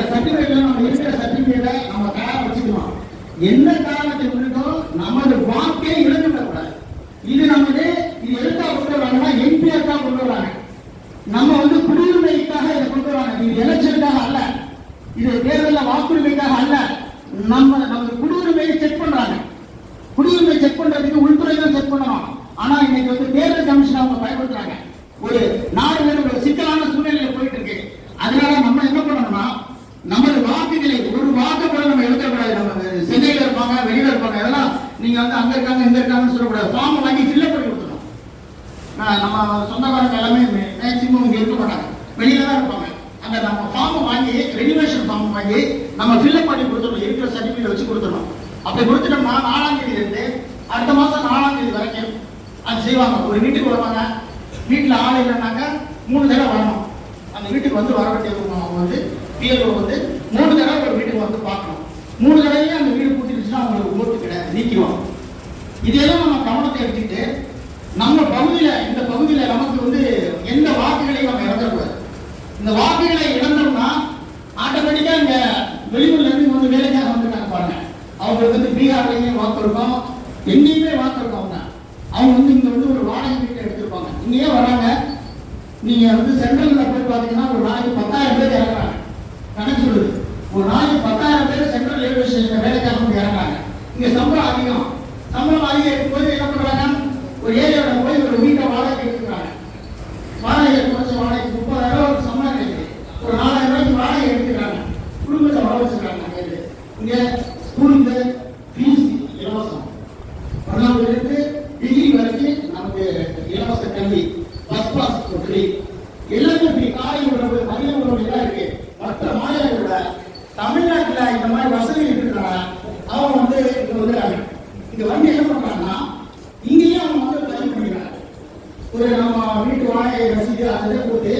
Certificate நம்ம இருக்கிற சர்டிபிகேட்டை நம்ம தயாரா வச்சுக்கணும். கொண்டு வராங்க. நம்ம வந்து குடியுரிமைக்காக இதை கொண்டு வராங்க. இது எலெக்ஷனுக்காக அல்ல. இது வாக்குரிமைக்காக அல்ல. நம்ம நமது குடியுரிமையை செக் பண்றாங்க. குடியுரிமை செக் பண்றது வந்து அங்க இருக்காங்க இங்கே இருக்காங்கன்னு சொல்லக்கூடாது. ஃபார்ம் வாங்கி ஃபில்அப் பண்ணி கொடுத்துருவோம் நான் நம்ம சொந்தக்காரங்க எல்லாமே மேக்சிமம் இங்க இருக்க மாட்டாங்க. வெளியில தான் இருப்பாங்க. அந்த நம்ம ஃபார்ம் வாங்கி ரெனிவேஷன் ஃபார்ம் வாங்கி நம்ம ஃபில்லப் பண்ணி கொடுத்துடணும். இருக்கிற சர்டிஃபிகேட் வச்சு கொடுத்துடணும். அப்படி கொடுத்துட்டோம்னா நாலாம் தேதி இருந்து அடுத்த மாசம் நாலாம் தேதி வரைக்கும் அது செய்வாங்க. ஒரு வீட்டுக்கு வருவாங்க. வீட்டில் ஆள் இல்லைன்னாக்க மூணு தடவை வரணும். அந்த வீட்டுக்கு வந்து வர வேண்டியவங்க அவங்க வந்து பிஎல்ஓ வந்து மூணு தடவை ஒரு வீட்டுக்கு வந்து பார்க்கணும். மூணு தடவையும் அந்த வீடு பூட்டிடுச்சுன்னா அவங்களுக்கு ஓட்டு கிடையாது. நீக்கிடுவாங்க. இதெல்லாம் நம்ம கவனத்தை எடுத்துக்கிட்டு நம்ம பகுதியில இந்த பகுதியில நமக்கு வந்து எந்த வாக்குகளையும் நம்ம இழந்துடக்கூடாது. இந்த வாக்குகளை இழந்தோம்னா ஆட்டோமேட்டிக்கா இங்க வெளியூர்ல இருந்து வந்து வேலைக்காக வந்துட்டாங்க பாருங்க. அவங்களுக்கு வந்து பீகார்லயும் வாக்கு இருக்கும் எங்கேயுமே வாக்கு இருக்கும் அவங்க அவங்க வந்து இங்க வந்து ஒரு வாடகை வீட்டை எடுத்திருப்பாங்க. இங்கேயே வராங்க. நீங்க வந்து சென்ட்ரல்ல போய் பாத்தீங்கன்னா ஒரு நாளைக்கு பத்தாயிரம் பேர் இறங்குறாங்க. கணக்கு சொல்லுது. ஒரு நாளைக்கு பத்தாயிரம் பேர் சென்ட்ரல் ரயில்வே ஸ்டேஷன்ல வேலைக்காக வந்து இறங்குறாங்க இங்க சம்பளம் அதிகம் சம்பளம் அதிகம் இருக்கும்போது என்ன பண்றாங்க ஒரு ஏரியாவோட போய் ஒரு வீட்டை வாடகை எடுத்துக்கிறாங்க. வாடகை குறைச்ச வாடகை முப்பதாயிரம் ஒரு சம்பளம் கிடைக்குது ஒரு நாலாயிரம் ரூபாய்க்கு வாடகை எடுத்துக்கிறாங்க. குடும்பத்தை வர வச்சிருக்காங்க அங்க இருந்து. இங்க ஸ்கூலுக்கு ஃபீஸ் இலவசம். பன்னெண்டுலேருந்து டிகிரி வரைக்கும் நமக்கு இலவச கல்வி பஸ் பாஸ் ஃப்ரீ எல்லாமே ஃப்ரீ காலை உணவு மதிய உணவு எல்லாம் இருக்கு. மற்ற மாநிலங்களோட தமிழ்நாட்டில் இந்த மாதிரி வசதி இருக்கிறாங்க அவன் வந்து இங்க வந்துடுறாங்க. இந்த வந்து என்ன பண்றாங்கன்னா இங்கேயே அவங்க வந்து பதிவு பண்ணிக்கிறாங்க ஒரு நம்ம வீட்டு வாடகை ரசீது அதை போட்டு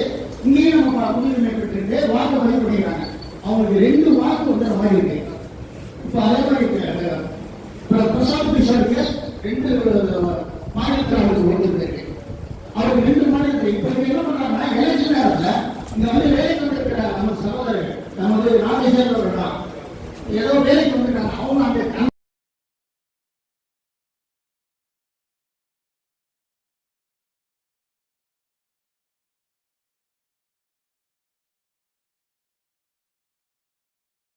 இங்கேயே நம்ம குடியுரிமை பெற்று வாக்கு பதிவு பண்ணிக்கிறாங்க அவங்களுக்கு ரெண்டு வாக்கு வந்து மாதிரி இருக்கு. இப்போ அதே மாதிரி இருக்கு. அந்த பிர- கிஷோருக்கு ரெண்டு மாநிலத்தில் அவருக்கு ஓட்டு இருக்கு. அவருக்கு ரெண்டு மாநிலத்தில் இப்போ இவங்க என்ன பண்றாங்கன்னா எலெக்ஷன் நேரத்தில் இங்க வந்து வேலைக்கு வந்திருக்கிற நம்ம சகோதரர் நமது நாட்டை சேர்ந்தவர்கள் தான் ஏதோ வேலைக்கு வந்திருக்காங்க